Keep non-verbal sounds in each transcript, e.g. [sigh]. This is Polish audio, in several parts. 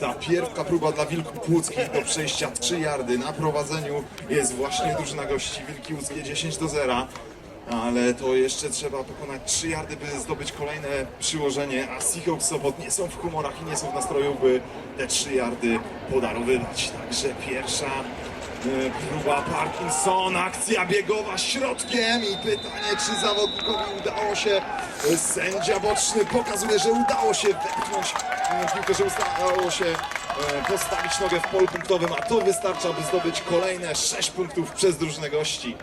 Ta pierwsza próba dla Wilków Łódzkich do przejścia 3 yardy. Na prowadzeniu jest właśnie drużyna gości Wilki Łódzkie 10 do 0. Ale to jeszcze trzeba pokonać 3 yardy, by zdobyć kolejne przyłożenie, a Seahawks Sopot nie są w humorach i nie są w nastroju, by te 3 yardy podarowywać. Także pierwsza próba Parkinson, akcja biegowa środkiem i pytanie, czy zawodnikowi udało się, e, sędzia boczny pokazuje, że udało się wepchnąć e, piłkę, że udało się postawić nogę w polu punktowym, a to wystarcza, by zdobyć kolejne 6 punktów przez drużynę gości.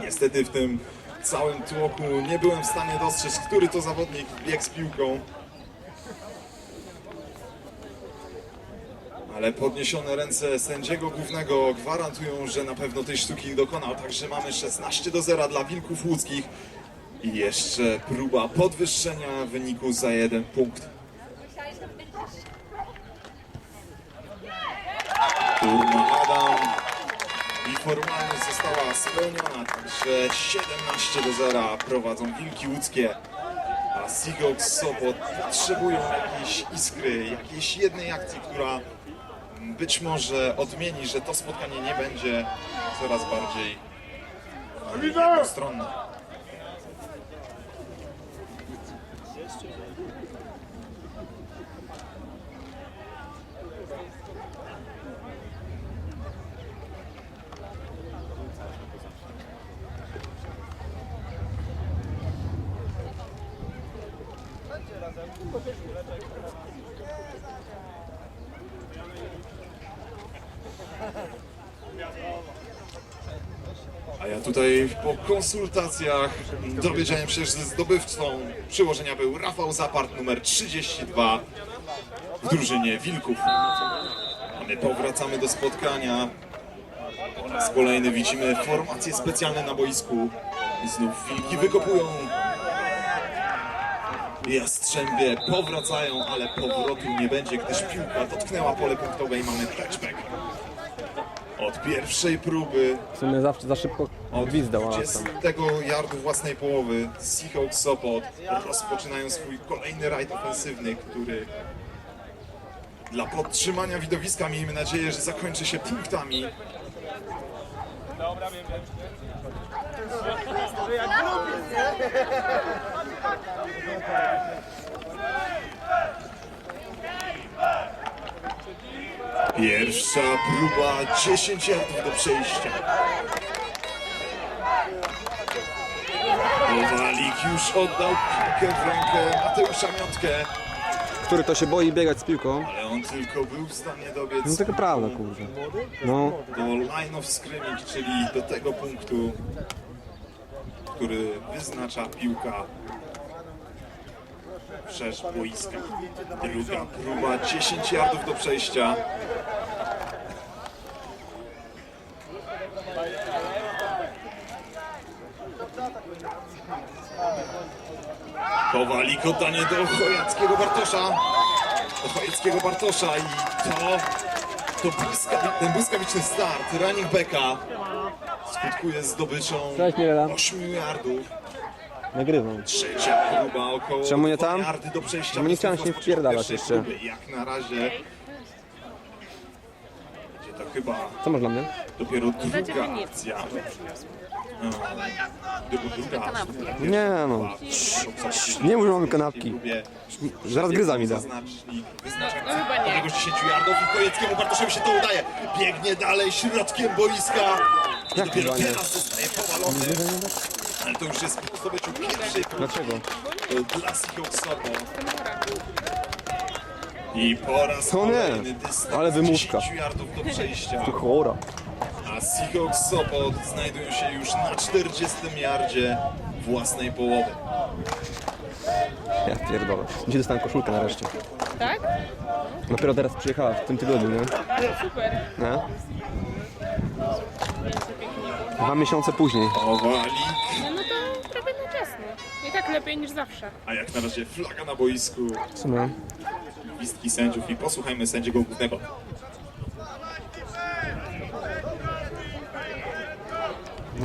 Niestety w tym całym tłoku nie byłem w stanie dostrzec, który to zawodnik biegł z piłką. Ale podniesione ręce sędziego głównego gwarantują, że na pewno tej sztuki dokonał. Także mamy 16 do 0 dla Wilków Łódzkich. I jeszcze próba podwyższenia wyniku za jeden punkt. Turma Adam. I formalność została spełniona, także 17 do 0 prowadzą Wilki Łódzkie. A Seahawks Sopot potrzebują jakiejś iskry, jakiejś jednej akcji, która być może odmieni, że to spotkanie nie będzie coraz bardziej e, jednostronne. A ja tutaj po konsultacjach dowiedziałem się, że zdobywcą przyłożenia był Rafał Zapart numer 32 w drużynie Wilków. A my powracamy do spotkania. Po raz kolejny widzimy formacje specjalne na boisku. I znów Wilki wykopują. Jastrzębie powracają, ale powrotu nie będzie, gdyż piłka dotknęła pole punktowe i mamy touchback. Od pierwszej próby W sumie zawsze za szybko od gwizdał, ale 20 tam. yardu własnej połowy Seahawks Sopot rozpoczynają swój kolejny rajd ofensywny, który dla podtrzymania widowiska miejmy nadzieję, że zakończy się punktami. Pierwsza próba 10 yardów do przejścia. Kowalik już oddał piłkę w rękę Mateusza Miotkę, Który to się boi biegać z piłką. ale on tylko był w stanie dobiec No taka prawda, kurwa. No, do line of scrimmage, czyli do tego punktu, który wyznacza piłka przez boiska. Druga próba, 10 yardów do przejścia. Kowalik oddanie do Chojackiego Bartosza. Do Chojackiego Bartosza i to to błyskawi, ten błyskawiczny start running backa skutkuje zdobyczą Cześć, Mirela. 8 yardów. nagrywam. Trzecia próba około Czemu nie 2 tam? yardy do przejścia. Czemu nie chciałem się rozpoczęcia wpierdalać pierwszej jeszcze? próby. Jak na razie będzie to chyba Co masz dla mnie? dopiero druga akcja. Nie no. Nie mamy kanapki. Zaraz gryza mi da. No chyba nie. odległość 10 yardów i Kojeckiemu Bartoszowi się to udaje. Biegnie dalej środkiem boiska. I Jak dopiero chyba nie? teraz zostaje powalony. Ale to już jest po zdobyciu pierwszej punktu Dlaczego? dla Seahawks Sopot. I po raz nie, kolejny dystans ale wymówka. 10 yardów do przejścia. Chora. A Seahawks Sopot znajdują się już na 40 yardzie własnej połowy. Ja pierdolę. Dzisiaj dostałem koszulkę nareszcie. Tak? Dopiero teraz przyjechała w tym tygodniu, nie? Super. Nie? Dwa miesiące później. Owalik. No, no to prawie na czas, no. I tak lepiej niż zawsze. A jak na razie flaga na boisku, W sumie. gwizdki sędziów i posłuchajmy sędziego głównego.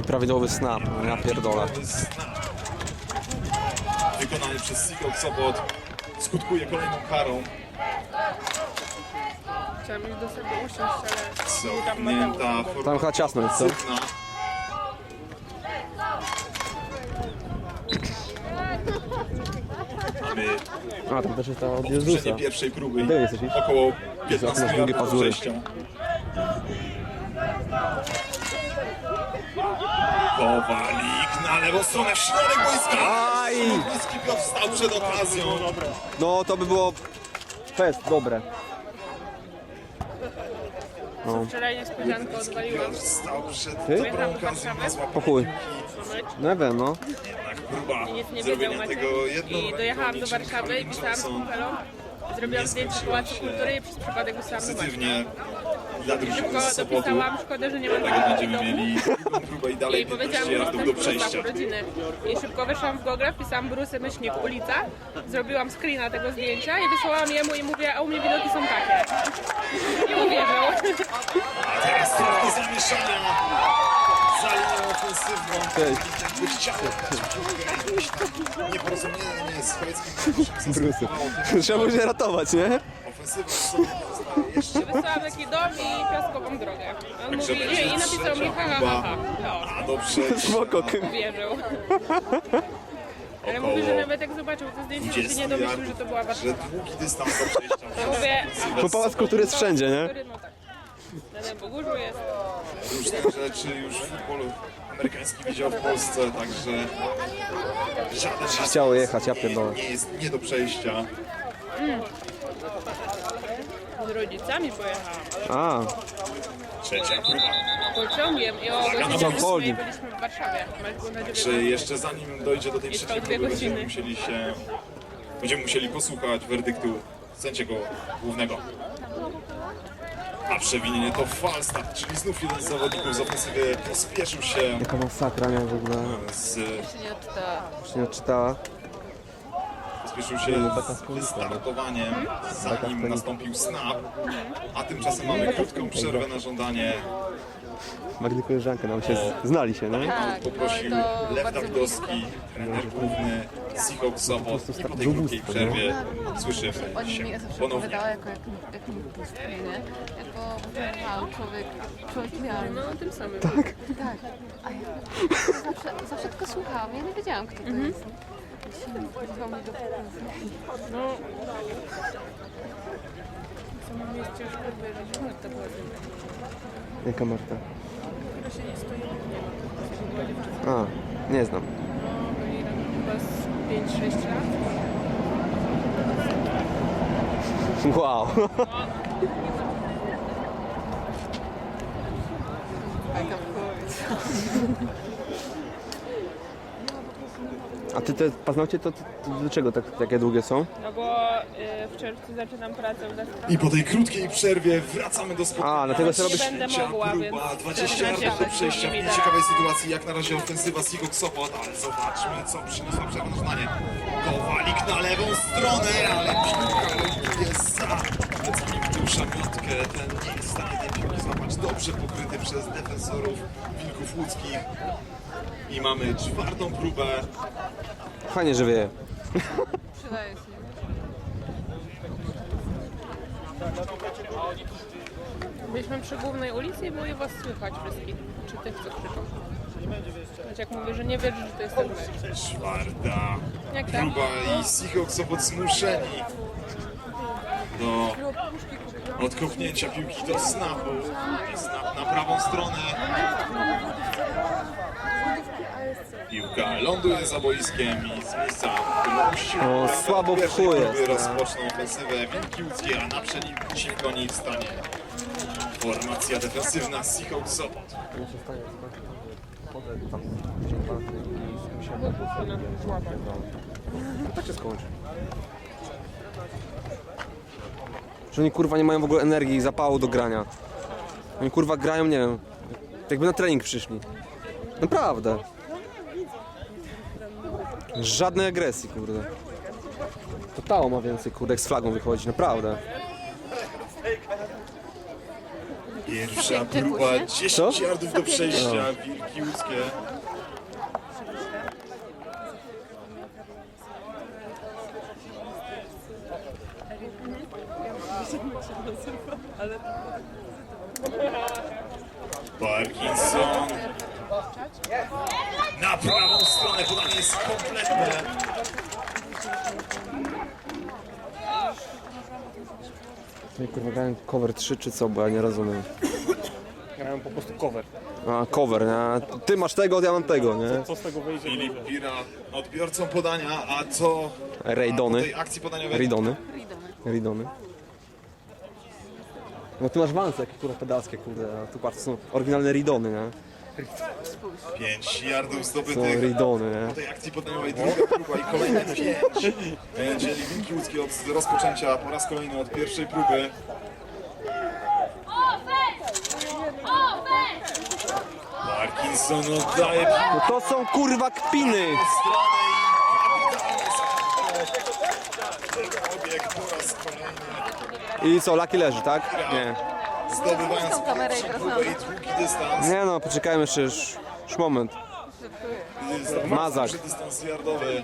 Nieprawidłowy snap. Ja pierdolę. Wykonany przez Seahawks Sopot skutkuje kolejną karą. Chciałam iść do sobie usiąść, ale Zamknięta Mateusz. Tam chyba ciasno jest, co? formatywna. Mamy A, tam też jest ta od Jezusa. pierwszej próby. Ty jesteś, wiesz? Około 15 masz długie minut pazury. przejścia. Kowalik na lewą stronę, w środek boiska. Aj! Błyski Piotr stał przed okazją. No, to by było fest, dobre. No, Wczoraj niespodziankę odwaliłam. Piotr stał przed Ty? dobrą okazją na po złapanie chuj. Mecz. Nie wiem, no. Jednak próba I nic nie wiedział zrobienia Maciek. tego jedną I dojechałam do Warszawy i pisałam z kumpelą. Zrobiłam zdjęcie Pałacu Kultury i przez przypadek usłyszałam numer. Pozytywnie dla drużyny Szybko z Sopotu. dopisałam, szkoda, że nie mam Dlatego tego będziemy domu. mieli drugą próbę i dalej I 15 powiedziałam, że jazdów jestem do przejścia. urodziny. I szybko weszłam w Google, wpisałam Brusy Myślnik ulica, zrobiłam screena tego zdjęcia i wysłałam jemu i mówię, a u mnie widoki są takie. I uwierzył. A teraz trochę zamieszania za linią ofensywną. Cześć. Jakby chciał dać piłkę, nieporozumienie z Brusy. Trzeba było się ratować, nie? Ofensywa jeszcze. [laughs] Wysłałam taki dom i piaskową drogę. On Także mówi, nie, i napisał mi ha, ha, ha, ha. No, A dobrze. [laughs] Spoko. uwierzył. [laughs] Ale mówi, że nawet jak zobaczył to zdjęcie, to się 20 nie domyślił, że to była że długi dystans do przejścia. Bo Pałac Kultury jest wszędzie, nie? No tak. Na Dębogórzu jest. Różne rzeczy już futbol amerykański widział w Polsce, także żaden Chciało jechać, ja pierdolę. nie jest nie do przejścia. Z rodzicami pojechałam. A, Trzecia próba. Pociągiem i o godzinie Co 8 chodzi? byliśmy w Warszawie. Mecz był na Czy 19. jeszcze zanim dojdzie do tej trzeciej dwie próby, będziemy godziny. musieli się będziemy musieli posłuchać werdyktu sędziego głównego. A przewinienie to Falstaff, czyli znów jeden z zawodników z ofensywy pospieszył się jaka masakra, nie? W ogóle. z, Już nie odczytała. Pospieszył się z wystartowaniem, zanim nastąpił snap, a tymczasem mamy krótką przerwę na żądanie. Magdy koleżanka nam się z- znali się, nie? Poprosił Lew Dawidowski, trener główny Seahawk Sopot i po tej krótkiej przerwie słyszymy Oni się mnie zawsze ponownie. opowiadała jako jak, jak mi pustki, nie? Jako wow, człowiek, człowiek idealny. No tym samym. Tak. Tak. A ja zawsze, zawsze tylko słuchałam, ja nie wiedziałam kto to jest. No. W samym mieście już próbuję, że Marta była. Jaka Marta? Która się nie stoi. A, nie znam. No, byli razem chyba z 5-6 lat. Wow. taka [laughs] powiedz. A ty te paznokcie to, to, to dlaczego tak, takie długie są? No bo y, w czerwcu zaczynam pracę w restauracji. I po tej krótkiej przerwie wracamy do spotkania. A, dlatego sobie Nie robisz... będę mogła, próba, więc 20 14 yardów do przejścia w mi nieciekawej sytuacji, jak na razie ofensywa Seahawk Sopot, ale zobaczmy, co przyniosła przerwa na żądanie. Kowalik na lewą stronę, ale piłka jest za plecami Mateusza Miotkę. Ten nie jest w stanie tej piłki złapać. Dobrze pokryty przez defensorów Wilków Łódzkich. I mamy czwartą próbę. Fajnie, że wieje. Przydaje się. Byliśmy przy głównej ulicy i było je was słychać wszystkich. Czy tych, co krzyczą. Choć jak mówię, że nie wierzę, że to jest ten mecz. Czwarta Jak próba i Seahawks Sopot zmuszeni do odkopnięcia piłki do snapu. I snap na prawą stronę. Piłka ląduje za boiskiem i z miejsca. O, słabo w chuj jest, no. rozpoczną ofensywę Wilki Łódzkie, a na przeciwko niej wstanie formacja defensywna Seahawks Sopot. Tak się skończy. Że oni kurwa nie mają w ogóle energii i zapału do grania. Oni kurwa grają, nie wiem, jakby na trening przyszli. Naprawdę. Żadnej agresji, kurde. To Tao ma więcej, kurde, jak z flagą wychodzi, naprawdę. Pierwsza próba 10 Co? yardów do przejścia Wilki Łódzkie. Parkinson. Na prawą stronę podanie jest kompletne. No i kurwa grałem cover 3 czy co, bo ja nie rozumiem. Grałem po prostu cover. A, cover, nie? Ty masz tego, ja mam tego, nie? Co z tego wyjdzie? Filip Pira odbiorcą podania, a co a po Rajdony. tej akcji podaniowej? Ridony. Ridony. No ty masz wans jakie kurwa pedalskie, kurde, a tu patrz, są oryginalne ridony, nie? 5 yardów Są zdobytych. ridony, Po nie? tej akcji podaniowej druga próba i kolejne 5. Będzie Wilki Łódzkie od rozpoczęcia po raz kolejny od pierwszej próby. Parkinson oddaje No to są kurwa kpiny! w stronę i kapitalnie zakończył obieg po raz kolejny. I co, Laki leży, tak? Nie. Zdobywając próbę i długi dystans. Nie no, poczekajmy jeszcze już, już moment. Mazak. duży dystans yardowy.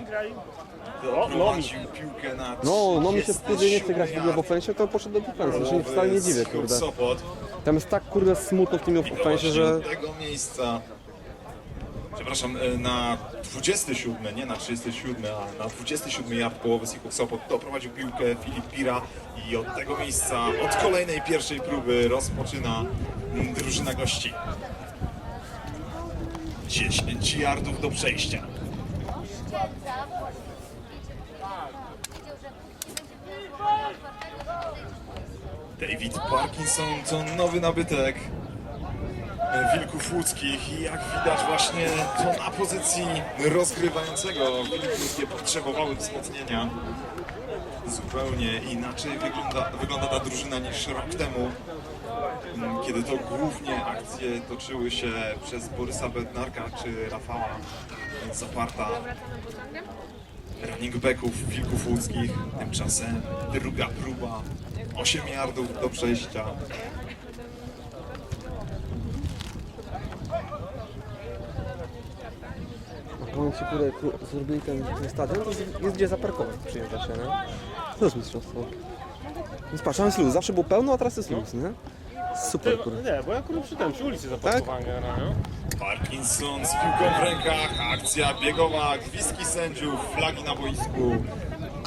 Doprowadził piłkę na No, no mi się wtedy nie chce grać w ogóle w ofensie, to poszedł do defensy, się wcale nie dziwię, kurde. Sopot. Tam jest tak kurde smutno w tym ofensie, że... Do tego miejsca. Przepraszam, e, na 27, nie na 37, a na 27 yard połowy Sików Sopot doprowadził piłkę Filip Pira i od tego miejsca, od kolejnej pierwszej próby rozpoczyna drużyna gości. 10 yardów do przejścia. David Parkinson to nowy nabytek Wilków Łódzkich i jak widać właśnie to na pozycji rozgrywającego Wilki Łódzkie potrzebowały wzmocnienia. Zupełnie inaczej wygląda, wygląda ta drużyna niż rok temu, m, kiedy to głównie akcje toczyły się przez Borysa Bednarka czy Rafała Zaparta running backów Wilków Łódzkich. Tymczasem druga próba, 8 yardów do przejścia. Kurde ku- zrobili ten, ten stadion, to jest jest gdzie zaparkować, przyjeżdżać się, nie? To jest mistrzostwo. Więc patrz, tam jest luz, zawsze było pełno, a teraz jest luz, nie? Super, kurde. Nie, bo ja akurat przy tym, przy ulicy zaparkowałem generalnie. Parkinson z piłką w rękach, akcja biegowa, gwizdki sędziów, flagi na boisku,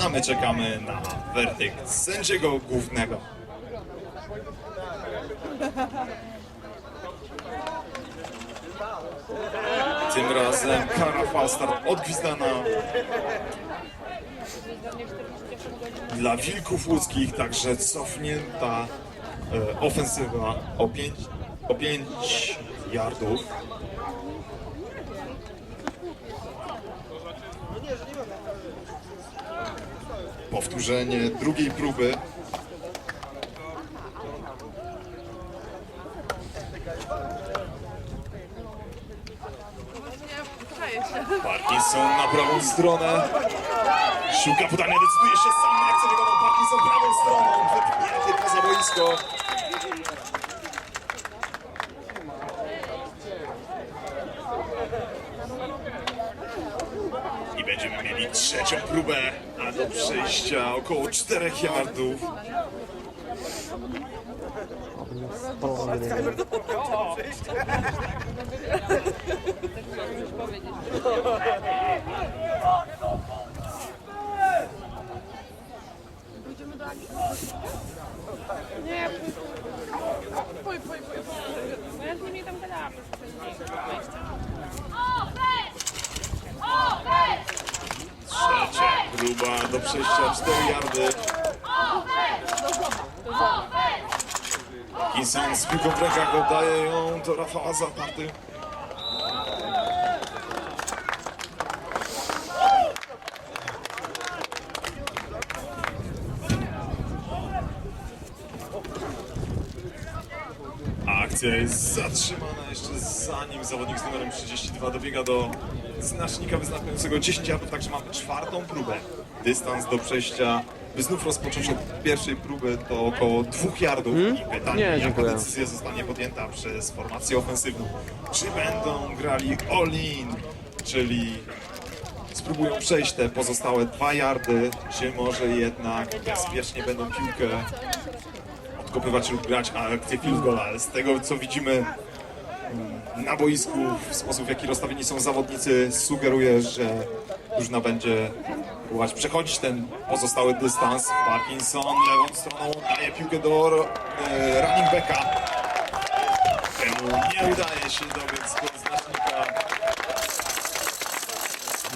a my czekamy na werdykt sędziego głównego. [laughs] Tym razem kara Falstart odgwizdana dla Wilków Łódzkich, także cofnięta e, ofensywa o 5 o pięć yardów. Powtórzenie drugiej próby. Parkinson na prawą stronę. Szuka podania, decyduje się sam na akcję biegową. Parkinson prawą stroną. Wypchnięty poza boisko. I będziemy mieli trzecią próbę, a do przejścia około 4 yardów. Nie, pój, pój, pój, pój. No ja z nimi tam gadałam. Trzecia próba do przejścia 4 yardy. Parkinson z piłką w rękach oddaje ją do Rafała Zaparty. Akcja jest zatrzymana jeszcze zanim zawodnik z numerem 32 dobiega do znacznika wyznaczającego 10 yardów, także mamy czwartą próbę. Dystans do przejścia, by znów rozpocząć od pierwszej próby, to około 2 yardów. I pytanie, Hmm? Nie, jaka dziękuję. decyzja zostanie podjęta przez formację ofensywną. Czy będą grali all-in, czyli spróbują przejść te pozostałe 2 yardy, czy może jednak bezpiecznie będą piłkę podkopywać lub grać akcję field goal, ale z tego co widzimy na boisku, w sposób w jaki rozstawieni są zawodnicy, sugeruje, że drużyna będzie próbować przechodzić ten pozostały dystans. Parkinson lewą stroną daje piłkę do e, running backa. Temu nie udaje się dobiec do znacznika.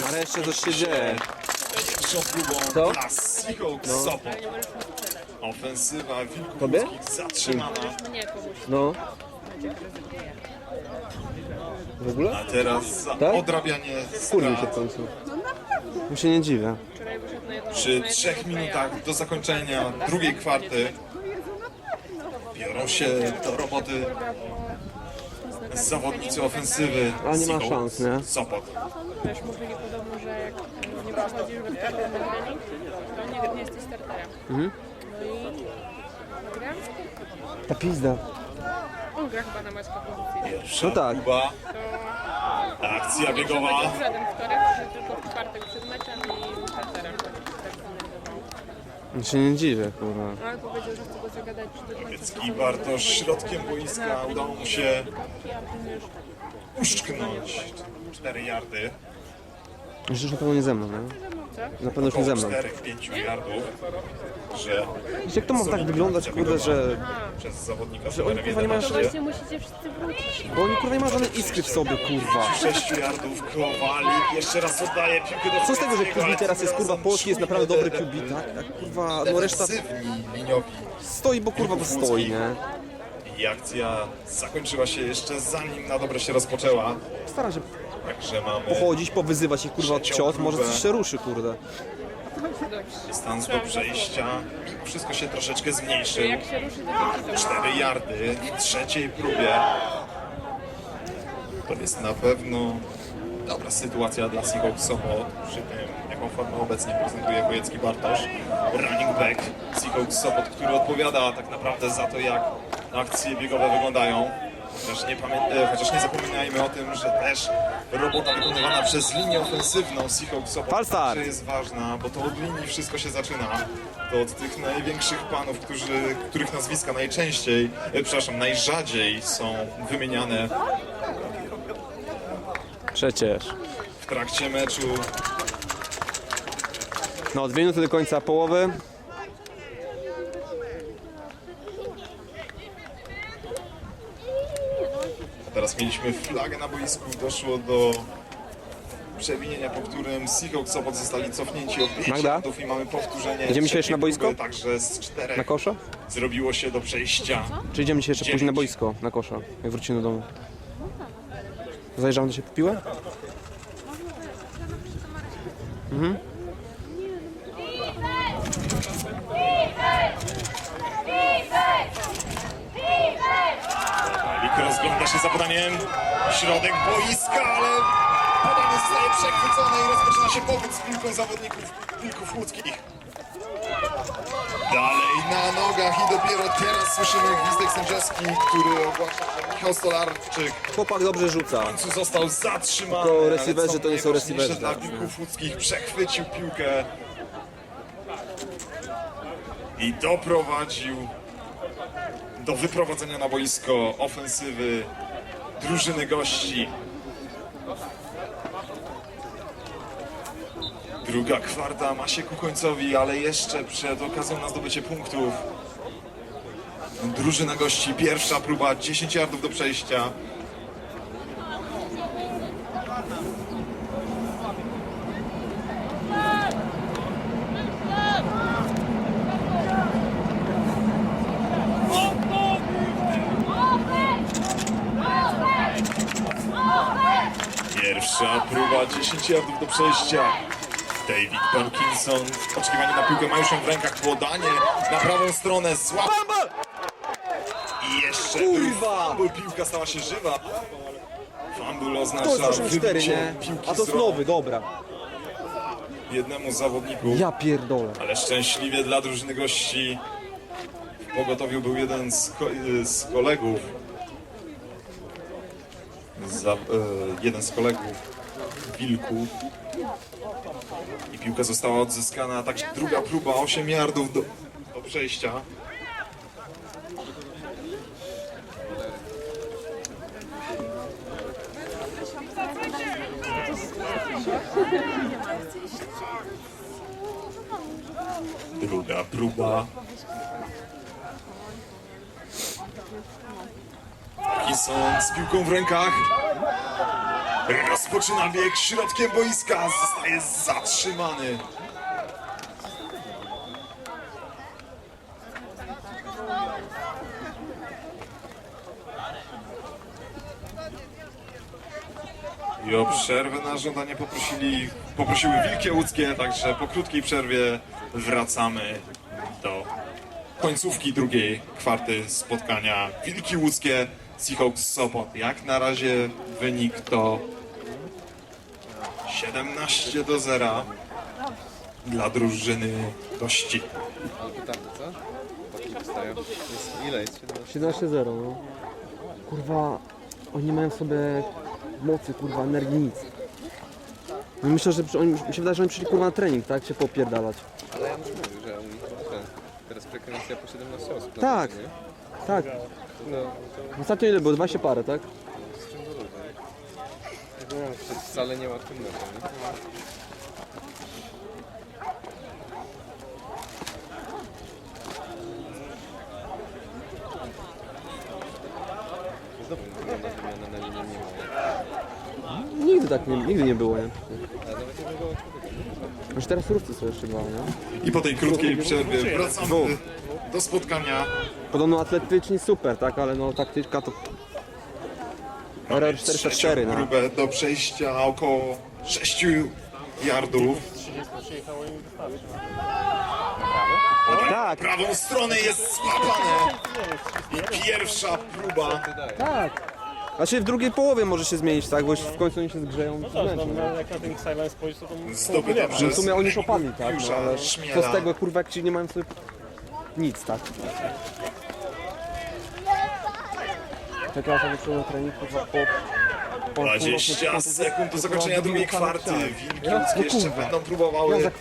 Nareszcie coś się dzieje. Pierwszą próbą Co? dla Seahawks Sopot. Ofensywa Wilków zatrzymana. No. W ogóle? a teraz za Tak? odrabianie Kurwi się w strat. końcu. Mu się nie dziwię. Przy trzech minutach do zakończenia drugiej kwarty biorą się do roboty zawodnicy ofensywy Ale nie ma szans, nie? Sopot. Wiesz, mówili podobno, że jak nie przychodzisz na trening, to nie, nie jesteś starterem. Mhm. No i? Ta pizda. On gra chyba na pozycji. Pierwsza No tak. próba, akcja biegowa. Nie w żaden wtorek, że tylko w czwartek przed meczem i. Tak. Ja się nie dziwię, kurwa. No ale powiedział, że chce go zagadać do końca Kiecki sezonu. Bartosz środkiem boiska udało mu się uszczknąć 4 yardy. Myślę, że na pewno nie ze mną, nie? Na pewno już nie ze mną. 4-5 yardów, że Jak to ma tak wyglądać, kurde, że... przez zawodnika Że oni, kurwa, nie mają To 11. właśnie musicie wszyscy wrócić. Bo oni kurwa nie mają żadnej iskry w sobie, kurwa. 6 yardów Kowalik jeszcze raz oddaje piłkę do Co z tego, że ale teraz jest kurwa polski, jest naprawdę dobry QB, tak? Jak kurwa, no reszta defensywni liniowi. stoi, bo kurwa bo stoi, nie? I akcja zakończyła się jeszcze zanim na dobre się rozpoczęła. Stara się Także mamy pochodzić, powyzywać ich kurwa od ciot, może coś się ruszy, kurde. dystans do przejścia. Wszystko się troszeczkę zmniejszył. Jak się ruszy, to dzięki temu. 4 yardy w trzeciej próbie. To jest na pewno dobra sytuacja dla Seahawks Sopot, przy tym jaką formę obecnie prezentuje Wojecki Bartosz. Running back Seahawks Sopot, który odpowiada tak naprawdę za to, jak akcje biegowe wyglądają. Chociaż nie, e, chociaż nie zapominajmy o tym, że też robota wykonywana przez linię ofensywną Seahawks Sopot Falstart. także jest ważna, bo to od linii wszystko się zaczyna. To od tych największych panów, którzy, których nazwiska najczęściej, e, przepraszam, najrzadziej są wymieniane Przecież. w trakcie meczu. No, dwie minuty do końca połowy. Teraz mieliśmy flagę na boisku, doszło do przewinienia, po którym Seahawks Sopot zostali cofnięci o 5 Magda? yardów i mamy powtórzenie. Idziemy się jeszcze na boisko? próby, Także z czterech Na kosza? zrobiło się do przejścia. Czy idziemy dzisiaj jeszcze później na boisko, na kosza, jak wrócimy do domu? Zajrzałem do siebie po piłę? Lik rozgląda się za podaniem. Środek boiska, ale podanie zostaje przechwycone i rozpoczyna się powód z piłką zawodników Wilków Łódzkich. Dalej na nogach i dopiero teraz słyszymy gwizdek sędziowski, który ogłasza, że Michał Stolarczyk Chłopak dobrze rzuca. w końcu został zatrzymany. Tylko ale receiverzy co to nie są najważniejsze receiverzy, Dla tak, Łódzkich przechwycił piłkę i doprowadził do wyprowadzenia na boisko ofensywy drużyny gości. Druga kwarta ma się ku końcowi, ale jeszcze przed okazją na zdobycie punktów. Drużyna gości, pierwsza próba, 10 yardów do przejścia. do przejścia. David Parkinson oczekiwanie na piłkę ma już w rękach podanie na prawą stronę złap. I jeszcze Kurwa! Piłka stała się żywa. Fumble oznacza 4, wybicie nie? piłki A to z rąk znowy, dobra. jednemu z zawodników. Ja pierdolę. Ale szczęśliwie dla drużyny gości w pogotowiu był jeden z, ko y, z kolegów. Za, e, jeden z kolegów Wilku. I piłka została odzyskana, także druga próba, 8 yardów do, do przejścia. Druga próba. Parkinson z piłką w rękach. Rozpoczyna bieg środkiem boiska. Zostaje zatrzymany. I o przerwę na żądanie poprosili, poprosiły Wilkie Łódzkie, także po krótkiej przerwie wracamy do końcówki drugiej kwarty spotkania. Wilki Łódzkie, Seahawks Sopot. Jak na razie wynik to 17 do 0 dla drużyny gości. Pytamy, co? Chłopaki wstają. Jest, ile jest? 17? 17-0, no. Kurwa, oni mają w sobie mocy, kurwa, energii nic. No myślę, że przy- oni, mi się wydaje, że oni przyszli kurwa na trening, tak? Się popierdalać. Ale ja już mówił, że oni chyba ten. Teraz frekwencja po 17 osób. na Tak. meczu, nie? Tak. No, Ostatnio ile było? 20 parę, tak? to z czym to? To wcale nie łatwym meczem, nie? Na nie ma? Nigdy tak nie, nigdy nie było, nie? Ale nawet nie było człowieka. Już teraz ruscy są jeszcze mało, nie? I po tej krótkiej przerwie wracamy do spotkania. Podobno atletycznie super, tak? Ale no taktyka to... Error 404, Trzecią no. próbę do przejścia około 6 yardów. Tak, Prawą stronę jest złapane. I pierwsza próba. tak. Znaczy w drugiej połowie może się zmienić, tak? Bo już w końcu oni się zgrzeją No, no, jak na ten silence spojrzy, to to Zdobyta. No przez w sumie oni już opadli, tak? No, ale co z tego, kurwa, jak ci nie mają sobie nic, tak? Na trening, po... po 20 sekund do zakończenia drugiej kwarty. Wilki ludzkie jeszcze będą próbowały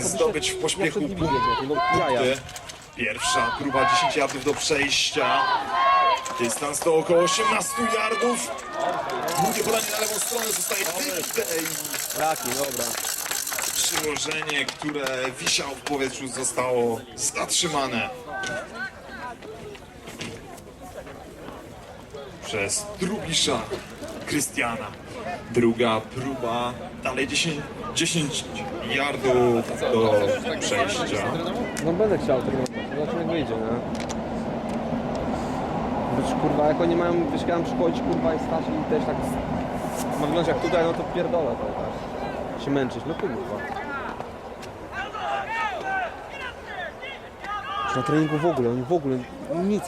zdobyć w pośpiechu ja przed nimi punkt- biegłem, no punkty. Pierwsza próba 10 yardów do przejścia. Dystans to około 18 yardów. Drugie podanie na lewą stronę zostaje wybite i Raki, dobra. przyłożenie, które wisiało w powietrzu zostało zatrzymane. Przez Drubisza Krystiana. Druga próba, dalej 10, 10 yardów do przejścia. No będę chciał trenować, zobaczymy jak wyjdzie, nie? Wiesz, kurwa, jak oni mają, wiesz, jak mam kurwa, i stać i też tak ma wyglądać jak tutaj, no to pierdolę to, tak. Się męczyć, no kurwa. Na treningu w ogóle, oni w ogóle nic.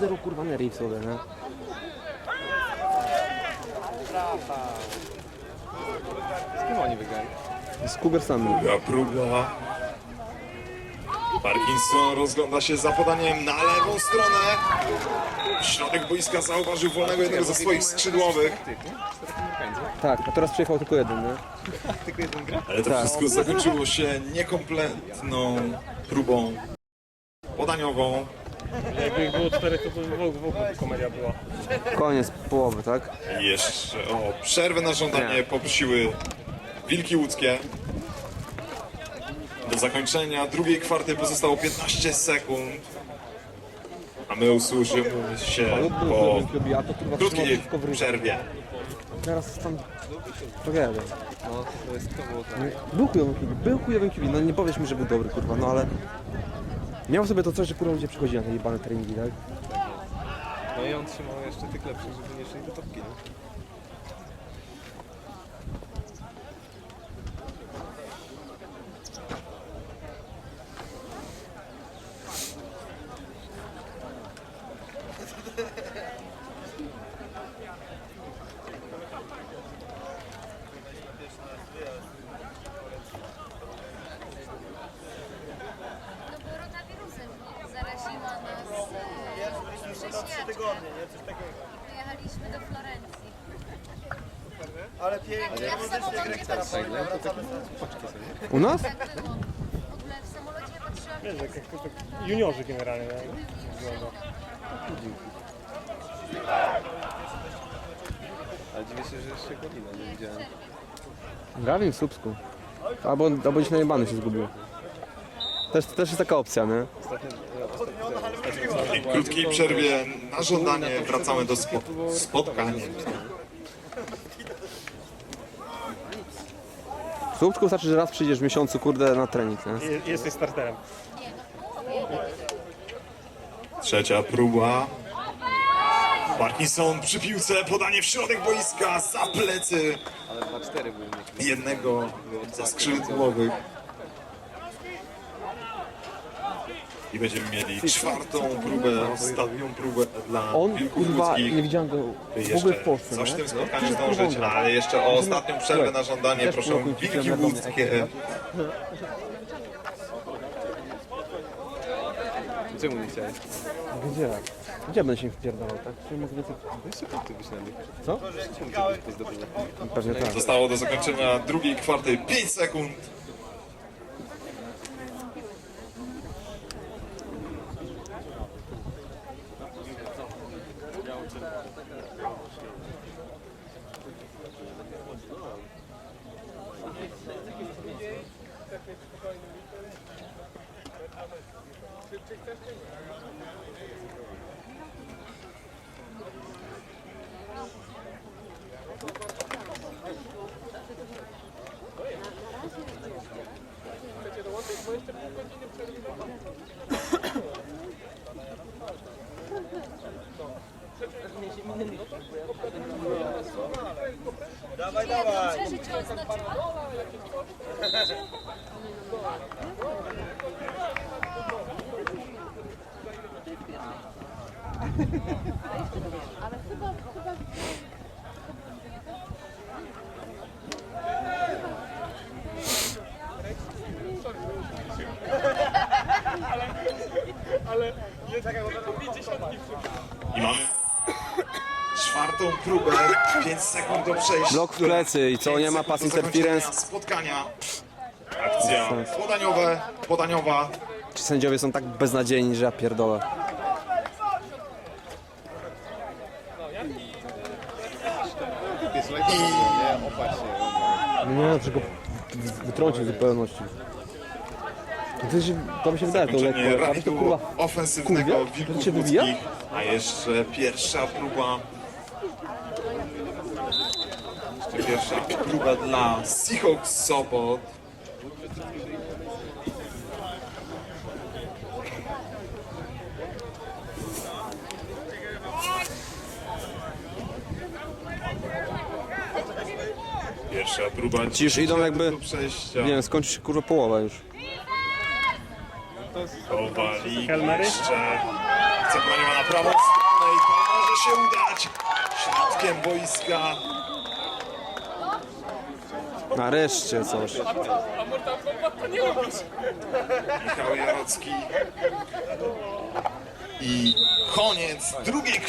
Zero kurwa nerwi w sobie, nie? Z kim oni wygrali? Z Cougarsami. Druga próba. Parkinson rozgląda się za podaniem na lewą stronę. Środek boiska zauważył wolnego jednego ze swoich skrzydłowych. Tak, a teraz przyjechał tylko jeden, nie? Tylko jeden gra? Ale to wszystko zakończyło się niekompletną próbą podaniową. Jakby ich było czterech, to, to w ogóle, w ogóle komedia była. Koniec połowy, tak? I jeszcze o przerwę na żądanie poprosiły Wilki Łódzkie. Do zakończenia drugiej kwarty pozostało 15 sekund. A my usłyszymy się po a to kurwa krótkiej przerwie. Teraz tam tragedia. No, to jest to było tak. Był chujowym kiwi, był chujowym kiwi, no nie powiesz mi, że był dobry, kurwa, no ale... Miał sobie to coś, że kurwa ludzie przychodzili na te jebane treningi, tak? No i on trzymał jeszcze tych lepszych, żeby nie szli do topki. No bo rotawirusem zaraziła nas e, prześniaczka. Wyjechaliśmy do Florencji. Ale pięknie. Ja w samolocie patrzyłam. Fajne, to takie paczki sobie. U nas? Tak było. W ogóle w samolocie patrzyłam. Wiesz, jak, jak, jak juniorzy generalnie, nie? Wygląda. Ale dziwię się, że jeszcze godzina nie widziałem. Gawin w Słupsku. Albo, albo gdzieś najebany się zgubił. Też, też jest taka opcja, nie? W krótkiej przerwie na żądanie wracamy do spo spotkania. W Słupsku wystarczy, że raz przyjdziesz w miesiącu, kurde, na trening, nie? Je- Jesteś starterem. Trzecia próba. Parkinson przy piłce, podanie w środek boiska, za plecy Ale 2-4 były nie jednego ze skrzydłowych. I będziemy mieli czwartą próbę, ostatnią próbę dla On, kurwa, nie widziałem go w ogóle w Polsce, coś w tym spotkaniu Przecież zdążyć, ale jeszcze o ostatnią przerwę na żądanie proszę Wilki Łódzkie. Czemu nie chciałeś? Gdzie? Gdzie będę się wpierdalał, tak? Czy mogę więcej... Jeszcze punkty byś nabił. Co? Punkty byś pozdobył. Pewnie tak. Zostało do zakończenia drugiej kwarty 5 sekund. I [laughs] mamy czwartą próbę, 5 sekund do przejścia. Blok w plecy i co, nie ma pass interference. Spotkania. Akcja podaniowe, podaniowa. Ci sędziowie są tak beznadziejni, że ja pierdolę. Nie? Tylko wytrącić w zupełności. To, się, to mi się wydaje to lekko, to kurwa... ofensywnego kurwa? Wilków. A jeszcze pierwsza próba. Jeszcze pierwsza próba dla Seahawks Sopot. Pierwsza próba. Ci już idą jakby- do przejścia. Nie wiem, skończy się kurwa połowa już. Kowalik Kelmery? jeszcze chce broniła na prawą stronę i to może się udać. Środkiem boiska Nareszcie coś. Michał Jarocki. I koniec drugiej